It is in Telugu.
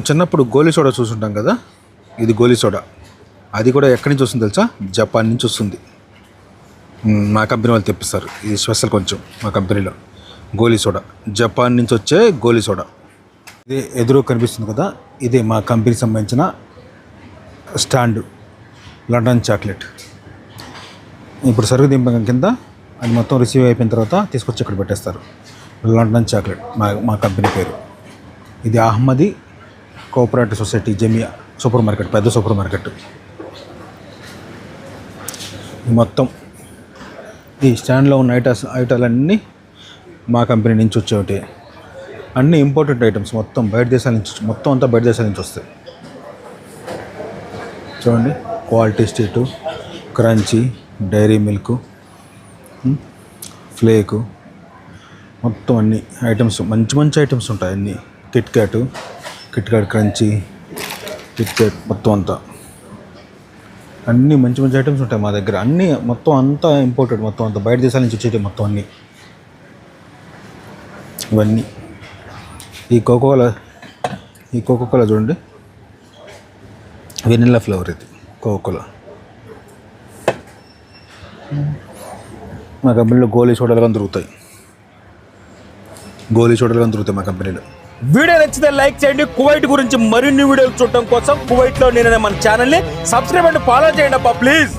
చిన్నప్పుడు గోలీ సోడా చూసుంటాం కదా? ఇది గోలీ సోడా. అది కూడా ఎక్కడి నుంచి వస్తుంది తెలుసా? జపాన్ నుంచి వస్తుంది. మా కంపెనీ వాళ్ళు తెప్పిస్తారు. ఇది స్పెషల్ కొంచెం మా కంపెనీలో. గోలీ సోడా. జపాన్ నుంచి వచ్చే గోలీ సోడా. ఇది ఎదురు కనిపిస్తుంది కదా? ఇది మా కంపెనీకి సంబంధించిన స్టాండ్. London chocolate. ఇప్పుడు సరుకు దింపకం కింద అది మొత్తం రిసీవ్ అయిపోయిన తర్వాత తీసుకొచ్చి ఇక్కడ పెట్టేస్తారు. London chocolate. మా మా కంపెనీ పేరు. ఇది Ahmadi cooperative society Jamia supermarket పెద్ద సూపర్ మార్కెట్. మొత్తం ఈ స్టాండ్లో ఉన్న ఐటమ్స్ ఐటాలన్నీ మా కంపెనీ నుంచి వచ్చేవి అన్ని ఇంపార్టెంట్ ఐటమ్స్ మొత్తం బయట దేశాల నుంచి మొత్తం అంతా బయట దేశాల నుంచి వస్తాయి. చూడండి Quality Street Crunchie Dairy Milk Flake మొత్తం అన్ని ఐటమ్స్ మంచి మంచి ఐటమ్స్ ఉంటాయి అన్ని. Kit Kat KitKat Crunchie KitKat మొత్తం అంతా. అన్నీ మంచి మంచి ఐటమ్స్ ఉంటాయి మా దగ్గర. అన్నీ మొత్తం అంతా ఇంపోర్టెడ్ మొత్తం అంతా. బయట దేశాల నుంచి వచ్చేవి మొత్తం అన్నీ. ఇవన్నీ. ఈ కోకోకోలా ఈ కోకోకోలా చూడండి. వెనిల్లా ఫ్లేవర్ ఇది కోకోకోలా మా కంపెనీలో గోలీ సోడాలు కానీ దొరుకుతాయి. గోలీ సోడాలు కానీ దొరుకుతాయి మా కంపెనీలో వీడియో నచ్చితే లైక్ చేయండి. కువైట్ గురించి మరిన్ని వీడియోలు చూడటం కోసం కువైట్లో నేను మన ఛానల్ని సబ్స్క్రైబ్ అండ్ ఫాలో చేయండి అప్ప ప్లీజ్.